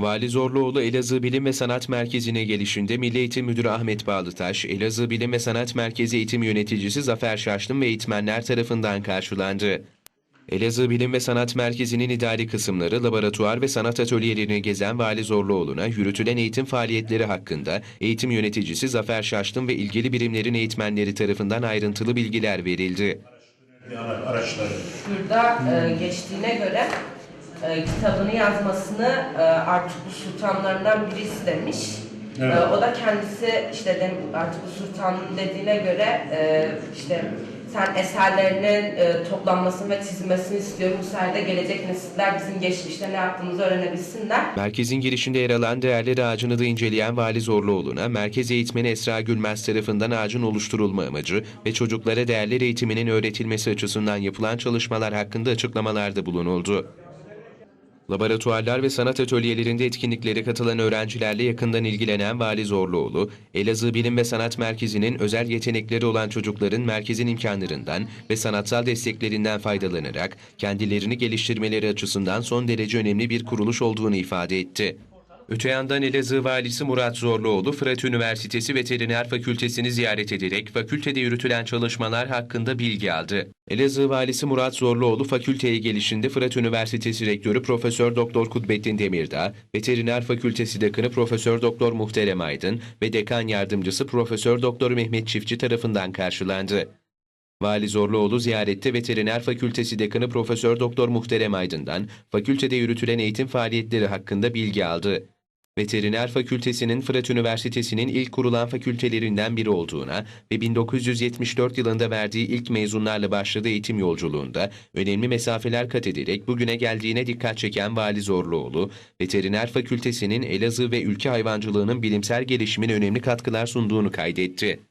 Vali Zorluoğlu Elazığ Bilim ve Sanat Merkezi'ne gelişinde Milli Eğitim Müdürü Ahmet Bağlıtaş, Elazığ Bilim ve Sanat Merkezi Eğitim Yöneticisi Zafer Şaşlım ve eğitmenler tarafından karşılandı. Elazığ Bilim ve Sanat Merkezi'nin idari kısımları, laboratuvar ve sanat atölyelerini gezen Vali Zorluoğlu'na yürütülen eğitim faaliyetleri hakkında eğitim yöneticisi Zafer Şaşlım ve ilgili birimlerin eğitmenleri tarafından ayrıntılı bilgiler verildi. ara- araçları. Şurada e, geçtiğine göre e, kitabını yazmasını e, Artuklu Sultanlarından birisi demiş. Evet. E, o da kendisi işte dem, Artuklu Sultan dediğine göre e, işte sen eserlerinin e, toplanmasını ve çizilmesini istiyorum. Bu sayede gelecek nesiller bizim geçmişte ne yaptığımızı öğrenebilsinler. Merkezin girişinde yer alan değerler ağacını da inceleyen Vali Zorluoğlu'na merkez eğitmeni Esra Gülmez tarafından ağacın oluşturulma amacı ve çocuklara değerler eğitiminin öğretilmesi açısından yapılan çalışmalar hakkında açıklamalarda bulunuldu. Laboratuvarlar ve sanat atölyelerinde etkinliklere katılan öğrencilerle yakından ilgilenen Vali Zorluoğlu, Elazığ Bilim ve Sanat Merkezi'nin özel yetenekleri olan çocukların merkezin imkanlarından ve sanatsal desteklerinden faydalanarak kendilerini geliştirmeleri açısından son derece önemli bir kuruluş olduğunu ifade etti. Öte yandan Elazığ Valisi Murat Zorluoğlu, Fırat Üniversitesi Veteriner Fakültesini ziyaret ederek fakültede yürütülen çalışmalar hakkında bilgi aldı. Elazığ Valisi Murat Zorluoğlu fakülteye gelişinde Fırat Üniversitesi Rektörü Profesör Doktor Kudbettin Demirdağ, Veteriner Fakültesi Dekanı Profesör Doktor Muhterem Aydın ve Dekan Yardımcısı Profesör Doktor Mehmet Çiftçi tarafından karşılandı. Vali Zorluoğlu ziyarette Veteriner Fakültesi Dekanı Profesör Doktor Muhterem Aydın'dan fakültede yürütülen eğitim faaliyetleri hakkında bilgi aldı. Veteriner Fakültesinin Fırat Üniversitesi'nin ilk kurulan fakültelerinden biri olduğuna ve 1974 yılında verdiği ilk mezunlarla başladığı eğitim yolculuğunda önemli mesafeler kat ederek bugüne geldiğine dikkat çeken Vali Zorluoğlu, Veteriner Fakültesinin Elazığ ve ülke hayvancılığının bilimsel gelişimine önemli katkılar sunduğunu kaydetti.